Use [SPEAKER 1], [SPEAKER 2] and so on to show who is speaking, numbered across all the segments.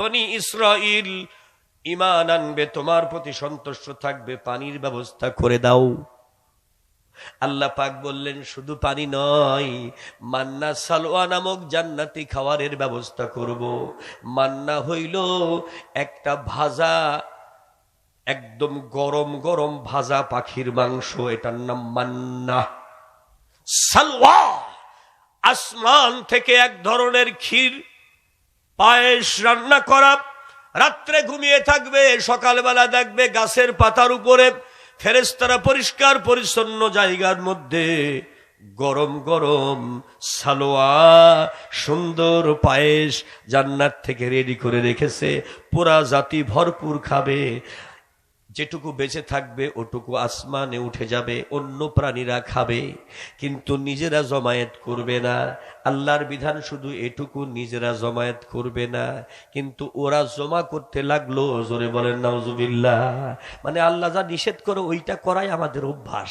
[SPEAKER 1] বনি ইসরাইল ইমান আনবে, তোমার প্রতি সন্তুষ্ট থাকবে, পানির ব্যবস্থা করে দাও। আল্লাহ পাক বললেন, শুধু পানি নয়, মান্না সালোয়া নামক জান্নাতি খাবারের ব্যবস্থা করব। মান্না হইল একটা ভাজা, একদম গরম গরম ভাজা পাখির মাংস, এটার নাম মান্না। সালওয়া আসমান থেকে এক ধরনের ক্ষীর পায়েস রান্না করা, রাত্রে ঘুমিয়ে থাকবে, সকালবেলা দেখবে গাছের পাতার উপরে ফেরেস্তারা পরিষ্কার পরিচ্ছন্ন জায়গার মধ্যে গরম গরম সালোয়া, সুন্দর পায়েস জান্নাত থেকে রেডি করে রেখেছে। পুরা জাতি ভরপুর খাবে। যেটুকু বেঁচে থাকবে, ওটুকু আসমানে উঠে যাবে, অন্য প্রাণীরা খাবে। কিন্তু নিজেরা জমায়েত করবে না। আল্লাহর বিধান শুধু এটুকু, নিজেরা জমায়েত করবে না। কিন্তু ওরা জমা করতে লাগল, জোরে বলেন, নাউজুবিল্লাহ। মানে আল্লাহ যা নিষেধ করে, ওইটা করাই আমাদের অভ্যাস।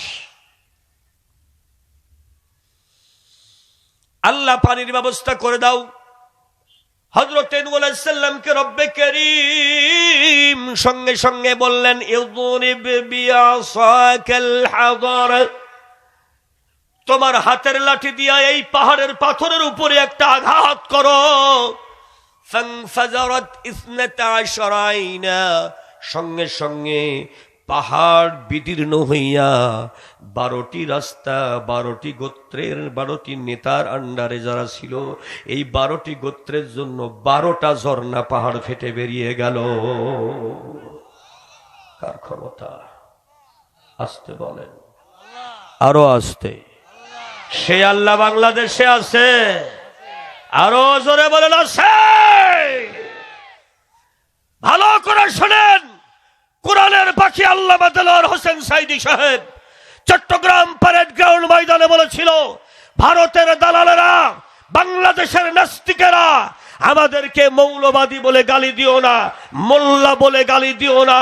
[SPEAKER 1] আল্লাহ পানির ব্যবস্থা করে দাও। হজরত সাল্লামকে রব্বে করিম সঙ্গে সঙ্গে বললেন তোমার হাতের লাঠি দিয়া এই পাহাড়ের পাথরের উপরে একটা আঘাত করো। সঙ্গে সঙ্গে পাহাড় বিদীর্ণ হইয়া বারোটি রাস্তা, বারোটি গোত্রের, বারোটি নেতার আন্ডারে যারা ছিল, এই বারোটি গোত্রের জন্য বারোটা ঝর্ণা পাহাড় ফেটে বেরিয়ে গেল। কার ক্ষমতা? আসতে বলেন। আরও আসতে। সে আল্লাহ বাংলাদেশে আছে। আরও জোরে বলেন আছে কোরআনের আল্লাহ বাদলার হোসেন সাইদি সাহেব, চট্টগ্রাম প্যারেড গ্রাউন্ড ময়দানে বলেছিল, ভারতের দালালেরা, বাংলাদেশের নাস্তিকেরা, আমাদেরকে মৌলবাদী বলে গালি দিও না, মোল্লা বলে গালি দিও না।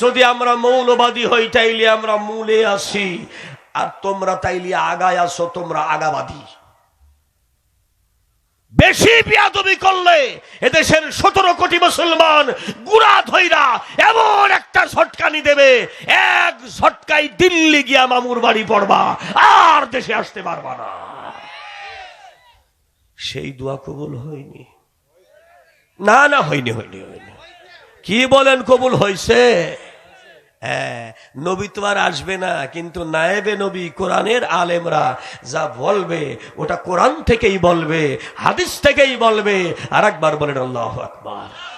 [SPEAKER 1] যদি আমরা মৌলবাদী হই, তাইলে আমরা মূলে আসি আর তোমরা তাইলে আগায় আসো তোমরা আগাবাদী। বেশি বিয়াদবি করলে এদেশের সতেরো কোটি মুসলমান গুড়া ধইরা এমন ঝটকানি দেবে। এক ঝটকাই দিল্লি গিয়া মামুর বাড়ি পড়বা। আর দেশে আসতে পারবা না। সেই দোয়া কবুল হয়নি। না না, হয়নি হয়নি হয়নি। কি বলেন কবুল হয়েছে? হ্যাঁ নবী তো আর আসবে না, কিন্তু নায়েবে নবী, কোরআনের আলেমরা যা বলবে, ওটা কোরআন থেকেই বলবে, হাদিস থেকেই বলবে। আর একবার বলেন, আল্লাহ আকবার।